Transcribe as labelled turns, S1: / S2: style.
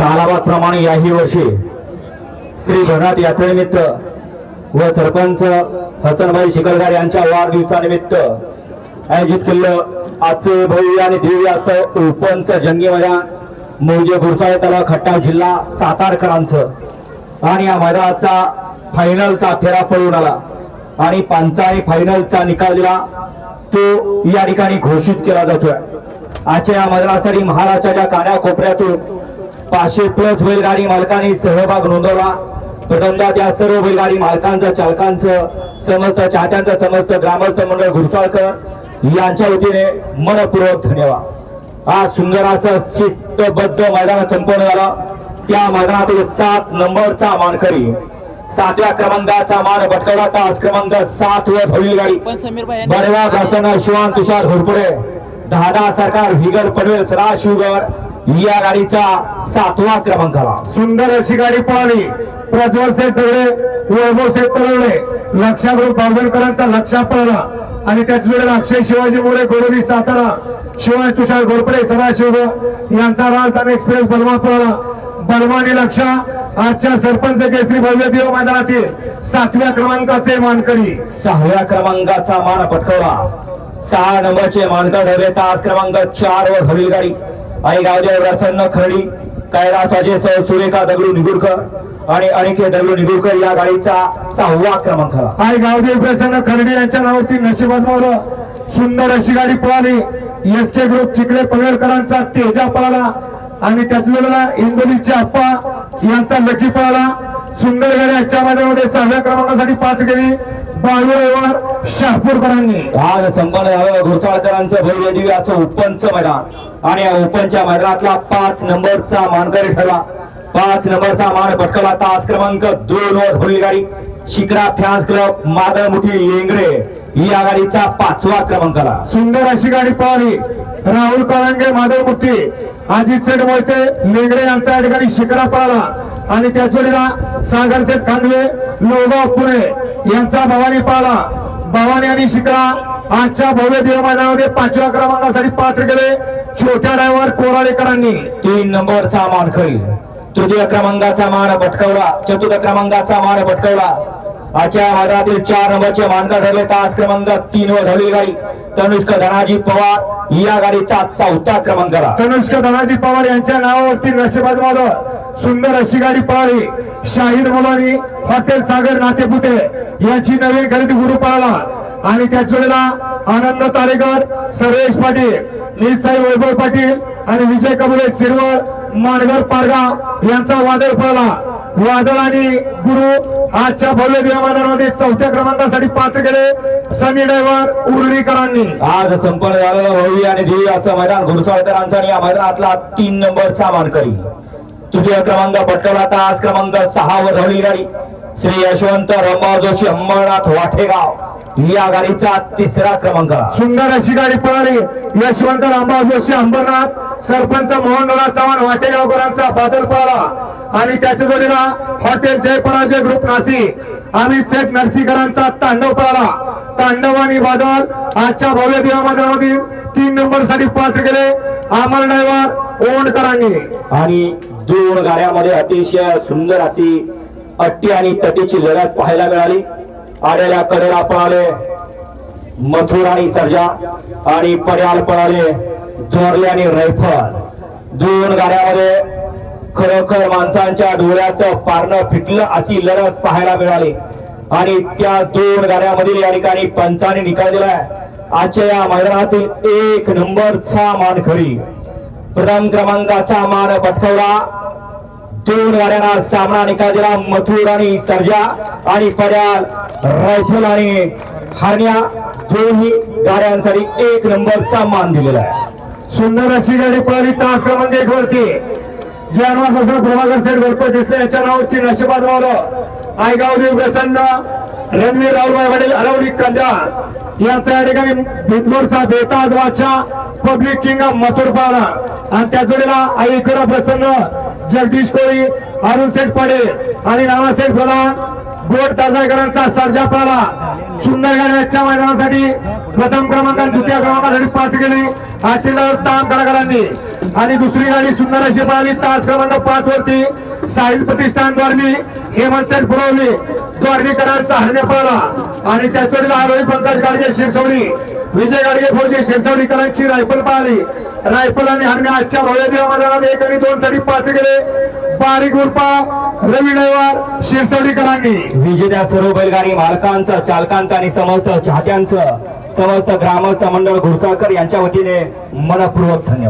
S1: सालाबाद याही वर्षी श्री भरनाथ यात्रेनिमित्त व सरपंच हसनभाई शिकलगार यांच्या वाढदिवसानिमित्त आयोजित केलेलं आजचे भव्य आणि दिव्य असं ओपनचं जंगी मैदान मौजे गुरसाळे तलाव खट्टा जिल्हा सातारकरांचं. आणि या मैदानाचा फायनलचा फेरा पळून आला. आणि पंचाळी फायनलचा निकाल दिला. तो या ठिकाणी घोषित केला जातोय. आजच्या या मैदानासाठी महाराष्ट्राच्या कानाकोपऱ्यातून पाचशे प्लस बैलगाडी मालकांनी सहभाग नोंदवला. प्रथमतः त्या सर्व बैलगाडी मालकांचं चालकांचं समस्त चाहत्यांचं समस्त ग्रामस्थ मंडळ घुरसाळकर यांच्या वतीने मनपूर्वक धन्यवाद. आज सुंदर असं शिस्तबद्ध मैदान संपन्न झालं. त्या मैदानातील सात नंबरचा मानकरी सातव्या क्रमांकाचा मान पटकवला तास क्रमांक सात वर धवली गाडी. बडवा घासना शिवान तुषार घोरपडे दहादा सरकार हिगर पनवेल सदाशिवगर या गाडीचा सातवा क्रमांक आला.
S2: सुंदर अशी गाडी पळाली प्रज्वल सेठ दगडे वैभव सेठ तळवले लक्षाग्रुप बावधनकरांचा लक्षा पळाला आणि त्याच वेळेला अक्षय शिवाजी मोरे गोरवी सातारा शिवाय तुषार घोरपडे सदाशिव यांचा राजधानी एक्सप्रेस बलमा पळाला बलमानी लक्षा. आजच्या सरपंच केसरी भव्य देव मैदानातील सातव्या क्रमांकाचे मानकरी.
S1: सहाव्या क्रमांकाचा मान पटकवला सहा नंबरचे मानकर ठरले तास क्रमांक चार वर हवील गाडी. आई गावदेव प्रसन्न खरडी कैलास अजय सुरेखा दगडू निगुरकर आणि अनिकेत दगडू निगुरकर या गाडीचा सहावा क्रमांक.
S2: आई गावदेव प्रसन्न खर्डे यांच्या नावावरती नशीब आजमावलं सुंदर अशी गाडी पळाली. एस के ग्रुप चिखले पनवेलकरांचा तेजा पळाला आणि त्याच वेळेला इंदोलीचे आप्पा. यांचा लकी पळाला. सुंदर गाडी आजच्या मैदानामध्ये सहाव्या क्रमांकासाठी पात्र केली. बाळू रविवार शहापूरकरांनी
S1: आज संपन्न झालं घोरसाळकरांचं भव्य दिव्य असं ओपनचं मैदान. आणि या ओपनच्या मैदानातला पाच नंबरचा मानकरी ठरला पाच नंबरचा मान पटकवला तास क्रमांक दोन वर धोली गाडी. शिकरा फॅन्स क्लब मादळमुठी लेंगरे. या गाडीचा पाचवा क्रमांक आला
S2: सुंदर अशी गाडी पळाली राहुल कळंगे माधव मुठ्ठी अजित सेठ मोहिते लेंगरे यांचा या ठिकाणी शिकरा पळाला आणि त्याच वेळेला सागर सेठ खांदवे लोगाव पुणे यांचा भवानी पळाला भवानी आणि शिकरा आजच्या भव्य देव मैदानामध्ये पाचव्या क्रमांकासाठी पात्र केले छोट्या ड्रायव्हर कोराळेकरांनी.
S1: तीन नंबरचा मानकरी तृतीय क्रमांकाचा मान पटकवला चतुर्थ क्रमांकाचा मान पटकवला आजच्या मैदानातील चार नंबरचे मानकर ठरले. तास क्रमांक तीन वर धवली गाडी. तनुष्क धनाजी पवार या गाडीचा चौथा क्रमांक आला
S2: कनिष्क धनाजी पवार यांच्या नावावरती नशिबाज माधव सुंदर अशी गाडी पळाली. शाहीर मुलानी हॉटेल सागर नातेपुते यांची नवीन खरेदी गुरु पळाला आणि त्याच वेळेला आनंद तारेकर सर्वेश पाटील नीलसाई वैभव पाटील आणि विजय कबुले शिरवळ मानगर पारगाव यांचा वादळ पडला. वादळ आणि गुरु आजच्या भव्य दिवा चौथ्या क्रमांकासाठी पात्र केले सनी ड्रायव्हर उर्लीकरांनी
S1: आज संपन्न झालेलं भव्य आणि दिव्य असं मैदान घुरसाळकरांचा आणि या मैदानातला तीन नंबरचा मानकरी. तृतीय क्रमांक पटकवला आज क्रमांक सहा वर धवली गाडी. श्री यशवंत रमभाऊ जोशी अंबरनाथ वाठेगाव. या गाडीचा तिसरा क्रमांक.
S2: सुंदर अशी गाडी पळाली. यशवंत रामभाऊ जोशी अंबरनाथ सरपंच मोहनदादा चव्हाण वाटेगावकरांचा बादल पळाला. आणि त्याच्या जोडीला हॉटेल जय पराजय ग्रुप नाशिक. अमित शेठ नरसीकरांचा तांडव पळाला. तांडव आणि बादल आजच्या भव्य दिवा मैदानामधील तीन नंबरसाठी पात्र केले अमर ड्रायव्हर ओंडकरांनी.
S1: आणि दोन गाड्यामध्ये अतिशय सुंदर अशी अट्टी आणि तटीची लढत पाहायला मिळाली. आड्याला कडेला पळाले. मथुर आणि सर्जा आणि पर्याल पळाले. दोरले आणि रैफल. दोन गाड्यामध्ये खरोखर माणसांच्या डोळ्याचं पारणं फिटलं अशी लढत पाहायला मिळाली. आणि त्या दोन गाड्यामधील या ठिकाणी पंचाने निकाल दिलाय. आजच्या या मैदानातील एक नंबरचा मानखरी प्रथम क्रमांकाचा मान पटकवला. दोन गाड्यांना सामना निकाल दिला मथुर आणि सर्जा आणि पर्याल रायफल आणि हरण्या दोन्ही गाड्यांसाठी एक नंबरचा मान दिलेला आहे.
S2: सुंदर अशी गाडी पळाली तास क्रमांक एक वरती. जानवर बसला प्रभाकर सेठ गणपत दिसले याच्या नावावरती नशिबाज मावलं आयगाव देव प्रसन्न रणवीर राहुलबाई वडील अरवली कल्याण. यांचा या ठिकाणी बिंदूरचा बेताज बादशाह पब्लिक किंग मथुर पाळा आणि त्या जोडीला आईकडा प्रसन्न जगदीश कोळी अरुण सेठ पडे आणि नानासेठ प्रधान गोड ताजाकरांचा सर्जा पाला. सुंदर गाडी आजच्या मैदानासाठी. प्रथम क्रमांक आणि द्वितीय क्रमांकासाठी पाच गेली. आजची ताम कलाकारांनी. आणि दुसरी गाडी सुंदर अशी पळाली तास क्रमांक पाच वरती साहिल प्रतिष्ठान द्वारली. हेमंत सेठ पुरवली. द्वारलीकरांचा हरणे पळाला आणि त्याचोडीला आरोही पंकज गाडगे शिरसवडी विजय गाडगे फौजी शिरसवडीकरांची रायफल पाहली रायफल आणि हरणे आजच्या भव्य देवा मैदानात एक आणि दोन साठी पाच गेले बारीक उर्पा रवी डायवार शिरसवडीकरांनी
S1: विजेत्या सर्व बैलगाडी मालकांचं चालकांचं आणि समस्त चाहत्यांचं समस्त ग्रामस्थ मंडळ घुरसाळकर यांच्या वतीने मनपूर्वक धन्यवाद.